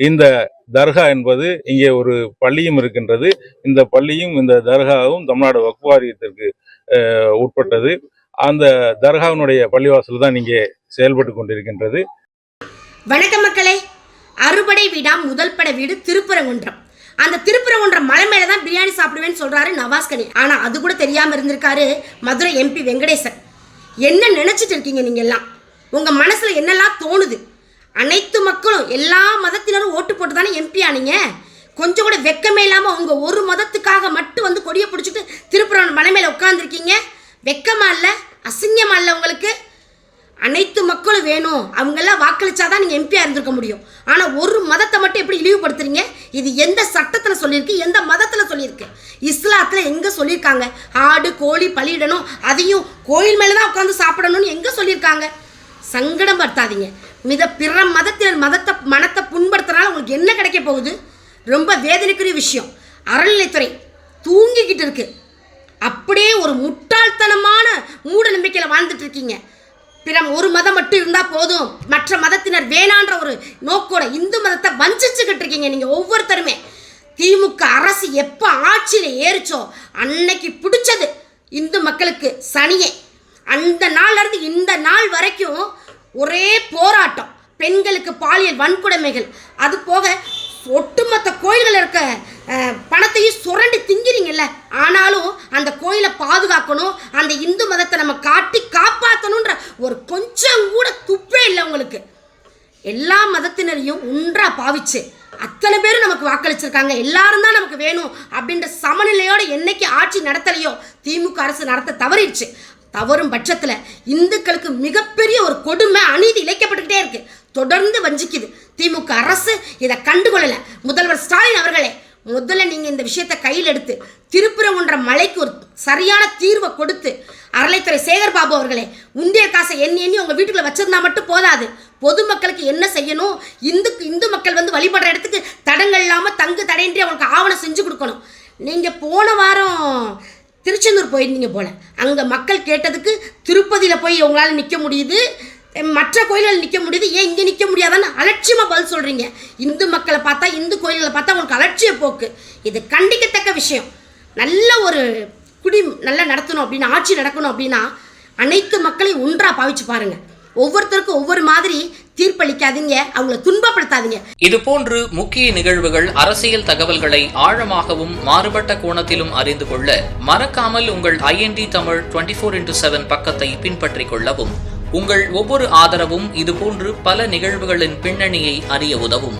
இந்த தர்கா என்பது இங்கே ஒரு பள்ளியும் இருக்கின்றது. இந்த பள்ளியும் இந்த தர்காவும் தமிழ்நாடு வக்ஃப் வாரியத்திற்கு உட்பட்டது. அந்த தர்காவினுடைய பள்ளிவாசல் தான் இங்கே செயல்பட்டு கொண்டிருக்கின்றது. வணக்கம் மக்களே. அறுபடை வீடாம் முதல் பட வீடு திருப்பரங்குன்றம். அந்த திருப்பரங்குன்றம் மலை மேலே தான் பிரியாணி சாப்பிடுவேன்னு சொல்றாரு நவாஸ்கனி. ஆனால் அது கூட தெரியாமல் இருந்திருக்காரு மதுரை எம்பி வெங்கடேசன். என்ன நினச்சிட்டு இருக்கீங்க நீங்கள் எல்லாம் உங்கள் மனசில் என்னெல்லாம் தோணுது? அனைத்து மக்களும் எல்லா மதத்தினரும் ஓட்டு போட்டு தானே எம்பி ஆனீங்க? கொஞ்சம் கூட வெக்கமே இல்லாமல் உங்கள் ஒரு மதத்துக்காக மட்டும் வந்து கொடியை பிடிச்சிட்டு திருப்பரங்குன்றம் மலை மேலே உட்காந்துருக்கீங்க வெக்கமா இல்லை? அசிங்கமா இல்லை உங்களுக்கு? அனைத்து மக்களும் வேணும். அவங்கெல்லாம் வாக்களிச்சாதான் நீங்கள் எம்பியாக இருந்திருக்க முடியும். ஆனால் ஒரு மதத்தை மட்டும் எப்படி இழிவுபடுத்துறீங்க? இது எந்த சட்டத்தில் சொல்லியிருக்கு? எந்த மதத்தில் சொல்லியிருக்கு? இஸ்லாத்தில் எங்கே சொல்லியிருக்காங்க? ஆடு கோழி பலியிடணும். அதையும் கோயில் மேலே தான் உட்காந்து சாப்பிடணும்னு எங்கே சொல்லியிருக்காங்க? சங்கடம் படுத்தாதீங்க மித பிற மதத்தினர் மதத்தை மனத்தை புண்படுத்துறதுனால உங்களுக்கு என்ன கிடைக்க போகுது? ரொம்ப வேதனைக்குரிய விஷயம். அறநிலைத்துறை தூங்கிக்கிட்டு இருக்கு. அப்படியே ஒரு முட்டாள்தனமான மூட நம்பிக்கையில் வாழ்ந்துட்டு இருக்கீங்க. பிற ஒரு மதம் மட்டும் இருந்தால் போதும். மற்ற மதத்தினர் வேணான்ற ஒரு நோக்கோட இந்து மதத்தை வஞ்சிச்சுக்கிட்டு இருக்கீங்க நீங்கள் ஒவ்வொருத்தருமே. திமுக அரசு எப்போ ஆட்சியில் ஏறிச்சோ அன்னைக்கு பிடிச்சது இந்து மக்களுக்கு சனியே. அந்த நாள்ல இருந்து இந்த நாள் வரைக்கும் ஒரே போராட்டம். பெண்களுக்கு பாலியல் வன்கொடுமைகள். அது போக ஒட்டுமொத்த கோயில்கள் இருக்க பணத்தையும் சுரண்டி திங்கிறீங்கல்ல. ஆனாலும் அந்த கோயிலை பாதுகாக்கணும் அந்த இந்து மதத்தை நம்ம காட்டி காப்பாற்றணுன்ற ஒரு கொஞ்சம் கூட துப்பே இல்லை உங்களுக்கு. எல்லா மதத்தினரையும் ஒன்றா பாவிச்சு அத்தனை பேரும் நமக்கு வாக்களிச்சிருக்காங்க. எல்லாரும் தான் நமக்கு வேணும் அப்படின்ற சமநிலையோட என்னைக்கு ஆட்சி நடத்தலையோ திமுக அரசு நடத்த தவறிடுச்சு. தவறும் பட்சத்தில் இந்துக்களுக்கு மிகப்பெரிய ஒரு கொடுமை அநீதி இழைக்கப்பட்டுக்கிட்டே இருக்கு. தொடர்ந்து வஞ்சிக்குது. திமுக அரசு இதை கண்டுகொள்ளலை. முதல்வர் ஸ்டாலின் அவர்களே முதல்ல நீங்கள் இந்த விஷயத்தை கையில் எடுத்து திருப்புறவுன்ற மலைக்கு ஒரு சரியான தீர்வை கொடுத்து அறளைத்துறை சேகர் பாபு அவர்களே உண்டிய காசை எண்ணி எண்ணி உங்கள் வீட்டுக்குள்ள வச்சிருந்தா மட்டும் போதாது. பொதுமக்களுக்கு என்ன செய்யணும்? இந்து இந்து மக்கள் வந்து வழிபடுற இடத்துக்கு தடங்கள் இல்லாமல் தங்கு தடையின்றி அவங்களுக்கு ஆவணம் செஞ்சு கொடுக்கணும். நீங்கள் போன வாரம் திருச்செந்தூர் போயிருந்தீங்க போல. அங்கே மக்கள் கேட்டதுக்கு திருப்பதியில் போய் உங்களால் நிற்க முடியுது. மற்ற கோயில்கள் நிற்க முடியுது. ஏன் இங்கே நிற்க முடியாதான்னு அலட்சியமாக பதில் சொல்கிறீங்க இந்து மக்களை பார்த்தா இந்து கோயில்களை பார்த்தா உங்களுக்கு அலட்சிய போக்கு. இது கண்டிக்கத்தக்க விஷயம். நல்ல ஒரு குடி நல்லா நடத்தணும் அப்படின்னு ஆட்சி நடக்கணும் அப்படின்னா அனைத்து மக்களையும் ஒன்றாக பாவிச்சு பாருங்கள் ஒவ்வொருத்தருக்கும் ஒவ்வொரு மாதிரி தீர்ப்பளிக்காதீங்க அவங்கள துன்பப்படுத்தாதீங்க. இது போன்று முக்கிய நிகழ்வுகள் அரசியல் தகவல்களை ஆழமாகவும் மாறுபட்ட கோணத்திலும் அறிந்து கொள்ள மறக்காமல் உங்கள் I N D Tamil twenty four into seven பக்கத்தை பின்பற்றிக் கொள்ளவும். உங்கள் ஒவ்வொரு ஆதரவும் இதுபோன்று பல நிகழ்வுகளின் பின்னணியை அறிய உதவும்.